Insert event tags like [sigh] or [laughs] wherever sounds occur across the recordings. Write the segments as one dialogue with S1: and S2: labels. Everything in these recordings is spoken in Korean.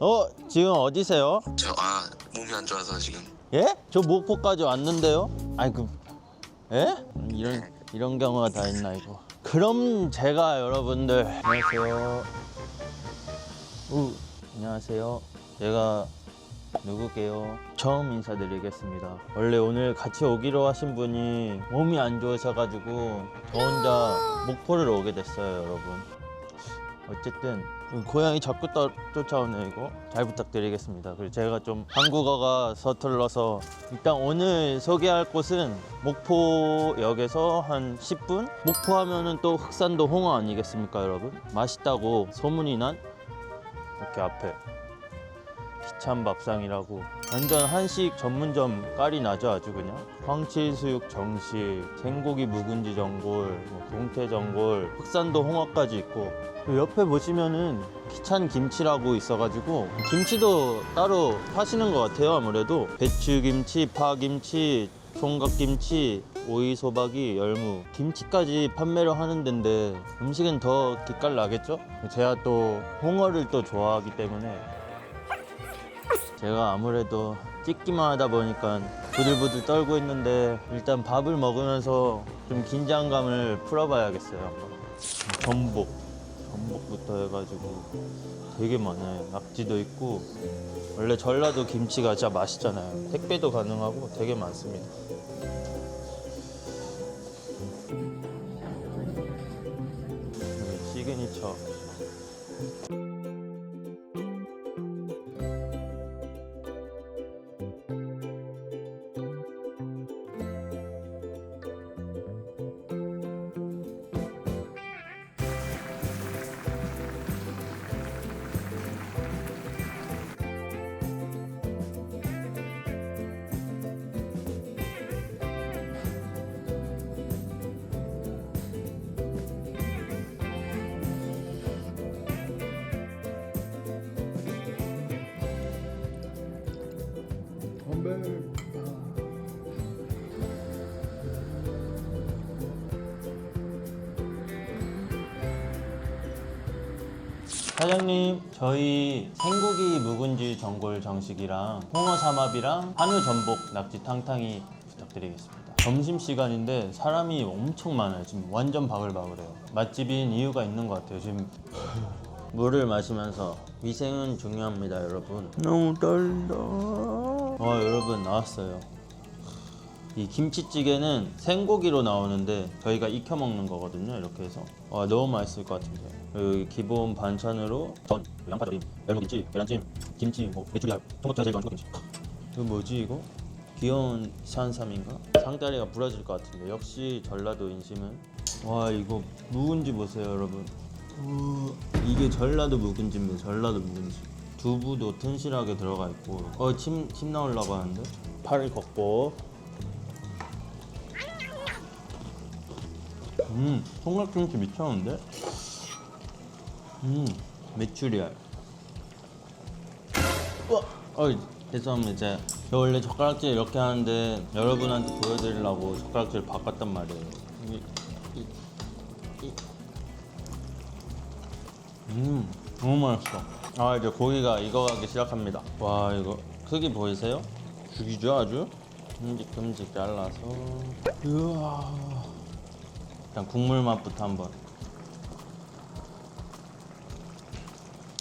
S1: 어 지금 어디세요?
S2: 저 아 몸이 안 좋아서 지금
S1: 예? 저 목포까지 왔는데요. 아이 그 예? 이런 이런 경우가 다 있나 이거. 그럼 제가 여러분들 안녕하세요. 우 안녕하세요. 제가 누구게요? 처음 인사드리겠습니다. 원래 오늘 같이 오기로 하신 분이 몸이 안 좋으셔가지고 저 혼자 목포를 오게 됐어요, 여러분. 어쨌든 고양이 자꾸 따, 쫓아오네 이거. 잘 부탁드리겠습니다. 그리고 제가 좀 한국어가 서툴러서 일단 오늘 소개할 곳은 목포역에서 한 10분? 목포 하면은 또 흑산도 홍어 아니겠습니까 여러분? 맛있다고 소문이 난 이렇게 앞에 기찬 밥상이라고. 완전 한식 전문점 깔이 나죠 아주 그냥? 황칠수육 정식 생고기 묵은지 전골 뭐 동태 전골 흑산도 홍어까지 있고. 그 옆에 보시면은 기찬 김치라고 있어가지고 김치도 따로 파시는 것 같아요 아무래도. 배추김치 파김치 총각김치 오이소박이 열무. 김치까지 판매를 하는 데인데 음식은 더 기깔 나겠죠? 제가 또 홍어를 또 좋아하기 때문에 제가 아무래도 찍기만 하다 보니까 부들부들 떨고 있는데 일단 밥을 먹으면서 좀 긴장감을 풀어봐야겠어요. 전복, 전복부터 해가지고 되게 많아요. 낙지도 있고 원래 전라도 김치가 진짜 맛있잖아요. 택배도 가능하고 되게 많습니다. 시그니처 사장님, 저희 생고기 묵은지 전골 정식이랑 홍어 삼합이랑 한우 전복 낙지 탕탕이 부탁드리겠습니다. 점심 시간인데 사람이 엄청 많아요. 지금 완전 바글바글해요. 맛집인 이유가 있는 것 같아요. 지금 [laughs] 물을 마시면서 위생은 중요합니다, 여러분. 너무 떨린다. 와, 여러분 나왔어요. 이 김치찌개는 생고기로 나오는데 저희가 익혀 먹는 거거든요. 이렇게 해서 와 너무 맛있을 것 같은데 여기 기본 반찬으로 전, 양파절임, 열무김치, 계란찜, 김치, 뭐 메추리알, 토마토 제일 좋아하는 김치. 이거 뭐지 이거? 귀여운 산삼인가? 상다리가 부러질 것 같은데 역시 전라도 인심은 와 이거 묵은지 보세요 여러분. 우, 이게 전라도 묵은지입니다. 전라도 묵은지. 두부도 튼실하게 들어가 있고 어침 침 나오려고 하는데 팔을 걷고 음, 총각김치 미쳤는데? 음, 메추리알. 우와! 어이, 죄송합니다. 제가 저 원래 젓가락질 이렇게 하는데 여러분한테 보여드리려고 젓가락질 바꿨단 말이에요. 음, 너무 맛있어. 아, 이제 고기가 익어가기 시작합니다. 와, 이거 크기 보이세요? 죽이죠, 아주? 큼직큼직 잘라서. 우와. 일단 국물 맛부터 한번.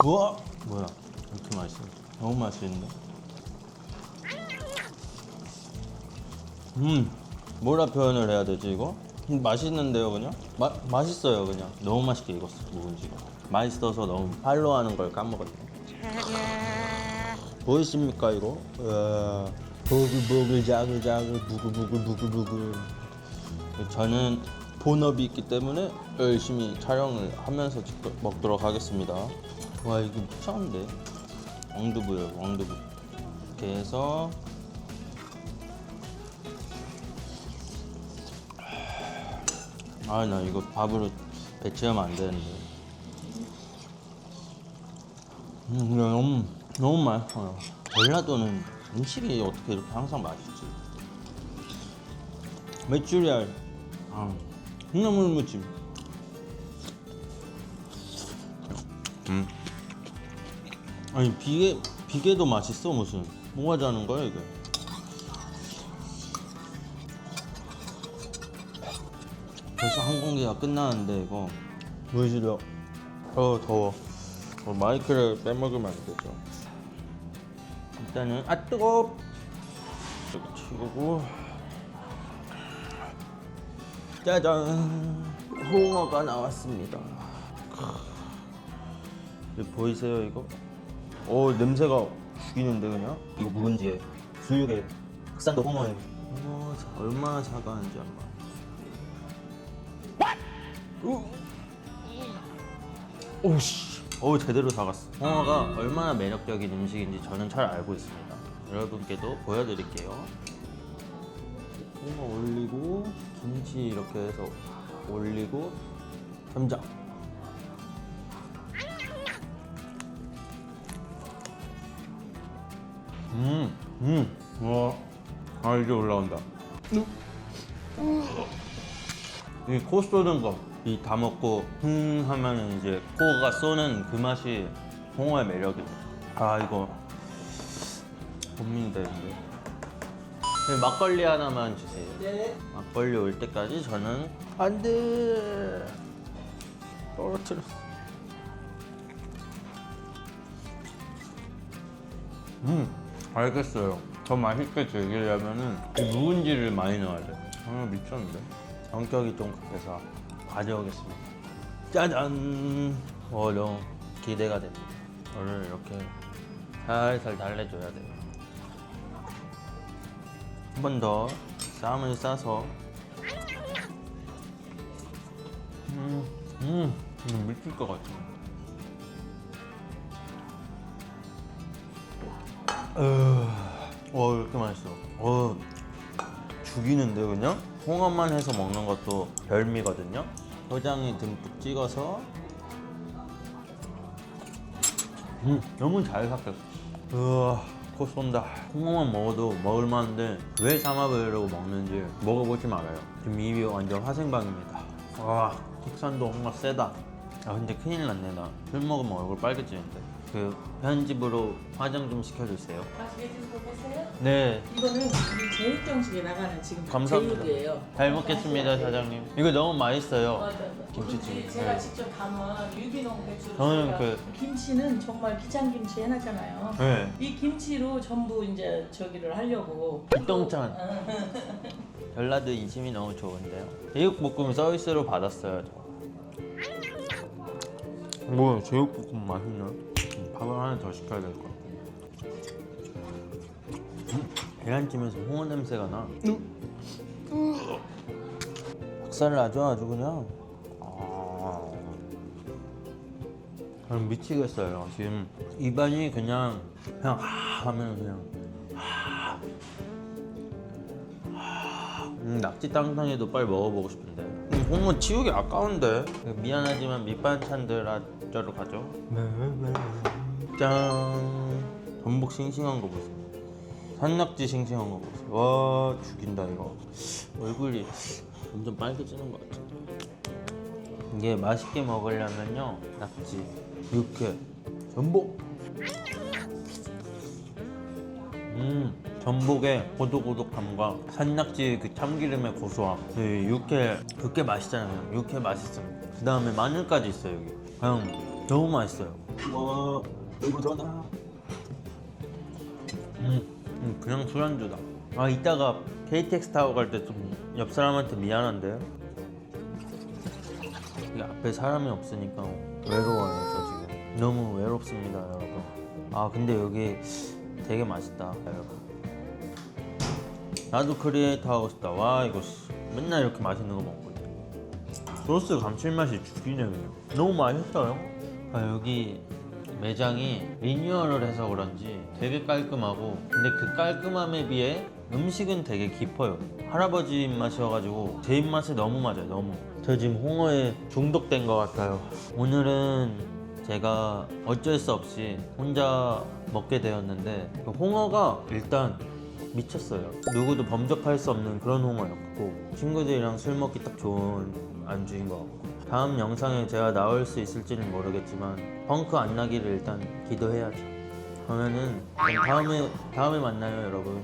S1: 우와! 뭐야? 이렇게 맛있어. 너무 맛있는데? 음, 뭐라 표현을 해야 되지 이거? 음, 맛있는데요 그냥? 마, 맛있어요 그냥. 너무 맛있게 익었어 묵은지가. 맛있어서 너무 팔로 하는 걸 까먹었네. 보이십니까 이거? 우와. 보글보글 자글자글 부글부글 부글부글. 저는 본업이 있기 때문에 열심히 촬영을 하면서 먹도록 하겠습니다. 와 이거 미쳤는데 왕두부요 왕두부. 이렇게 해서 아 나 이거 밥으로 배치하면 안 되는데. 음 이거 너무 너무 맛있어요. 전라도는 음식이 어떻게 이렇게 항상 맛있지? 메추리알. 아, 콩나물 무침 음. 아니 비계 비계도 맛있어 무슨 뭐가 자는 거야 이게? 벌써 한 공기가 끝나는데 이거 물 시려. 어 더워. 어, 마이크를 빼먹으면 안 되죠. 일단은 아 뜨거. 치우고 짜잔. 홍어가 나왔습니다. 이거 보이세요 이거? 오 냄새가 죽이는데 그냥? 이거 묵은지에. 수육에. 흑산도 홍어에. 어, 얼마나 사가는지 한번. 오씨. 오 제대로 사갔어. 홍어가 얼마나 매력적인 음식인지 저는 잘 알고 있습니다. 여러분께도 보여드릴게요. 홍어 올리고 김치 이렇게 해서 올리고 점장 음, 음, 와, 아 이제 올라온다. 이 코 쏘는 거, 이 다 먹고 흥 하면 이제 코가 쏘는 그 맛이 홍어의 매력이네. 아 이거 고민이 되는데. 네, 막걸리 하나만 주세요.
S3: 네.
S1: 막걸리 올 때까지 저는 안 돼. 떨어뜨렸어. 음, 알겠어요. 더 맛있게 즐기려면은 이 묵은지를 많이 넣어야 돼. 아, 미쳤는데. 성격이 좀 급해서 가져오겠습니다. 짜잔! 어, 너무 기대가 됩니다. 저를 이렇게 살살 달래줘야 돼요. 한 번 더 쌈을 싸서 음, 음, 음 미칠 것 같아. 어, 와 이렇게 맛있어. 어, 죽이는데 그냥 홍어만 해서 먹는 것도 별미거든요. 초장에 듬뿍 찍어서 음, 너무 잘 삭혔어. 우와, 코 쏜다. 홍어만 먹어도 먹을만한데 왜 삼합으로 먹는지 먹어보지 말아요. 지금 입이 완전 화생방입니다. 와, 국산도 홍어 세다. 아 근데 큰일 났네 나. 술 먹으면 얼굴 빨개지는데. 그 편집으로 화장 좀 시켜주세요.
S3: 맛있게 드시고 계세요?
S1: 네,
S3: 이거는 우리 제육 정식에 나가는 지금
S1: 감사합니다.
S3: 제육이에요.
S1: 잘 먹겠습니다 사장님. 이거 너무 맛있어요.
S3: 맞아, 맞아.
S1: 김치찜.
S3: 우리 제가
S1: 네.
S3: 직접 담은 유기농 배추.
S1: 저는 그-
S3: 김치는 정말 비창김치 해놨잖아요.
S1: 네.
S3: 이 김치로 전부 이제 저기를 하려고.
S1: 이똥찬. [laughs] 전라도 인심이 너무 좋은데요. 제육볶음 서비스로 받았어요. 저. 뭐야 제육볶음 맛있네. 밥을 하나 더 시켜야 될 것 같아. 음, 계란찜에서 홍어 냄새가 나. 박살을 아주 아주 그냥. 아, 그냥 미치겠어요. 지금 입안이 그냥 그냥 하 하면 그냥. 음, 낙지 땅탕이도 빨리 먹어보고 싶은데 음, 홍어 치우기 아까운데 미안하지만 밑반찬들하러 가죠 짠 전복 싱싱한 거 보세요 산낙지 싱싱한 거 보세요 와 죽인다 이거 얼굴이 점점 빨개지는 것 같은데 이게 맛있게 먹으려면요 낙지 육회 전복 음, 전복의 고독고독함과 산낙지의 그 참기름의 고소함, 그 육회, 육회 맛있잖아요. 육회 맛있습니다. 그 다음에 마늘까지 있어요, 여기. 그냥 너무 맛있어요. 와, 이거 들어간다. 음, 음, 그냥 술안주다. 아, 이따가 KTX 타고 갈 때 좀 옆 사람한테 미안한데요? 이 앞에 사람이 없으니까 외로워요, 저 지금. 너무 외롭습니다, 여러분. 아, 근데 여기 되게 맛있다, 여러분. 나도 크리에이터 하고 싶다. 와, 이거 씨, 맨날 이렇게 맛있는 거 먹고 있네. 소스 감칠맛이 죽이네, 그냥. 너무 맛있어요. 아, 여기 매장이 리뉴얼을 해서 그런지 되게 깔끔하고 근데 그 깔끔함에 비해 음식은 되게 깊어요. 할아버지 입맛이어가지고 제 입맛에 너무 맞아요 너무. 저 지금 홍어에 중독된 것 같아요. 오늘은 제가 어쩔 수 없이 혼자 먹게 되었는데 그 홍어가 일단 미쳤어요. 누구도 범접할 수 없는 그런 홍어였고 친구들이랑 술 먹기 딱 좋은 안주인 것 같고 다음 영상에 제가 나올 수 있을지는 모르겠지만 펑크 안 나기를 일단 기도해야죠 그러면은 다음에 다음에 만나요, 여러분.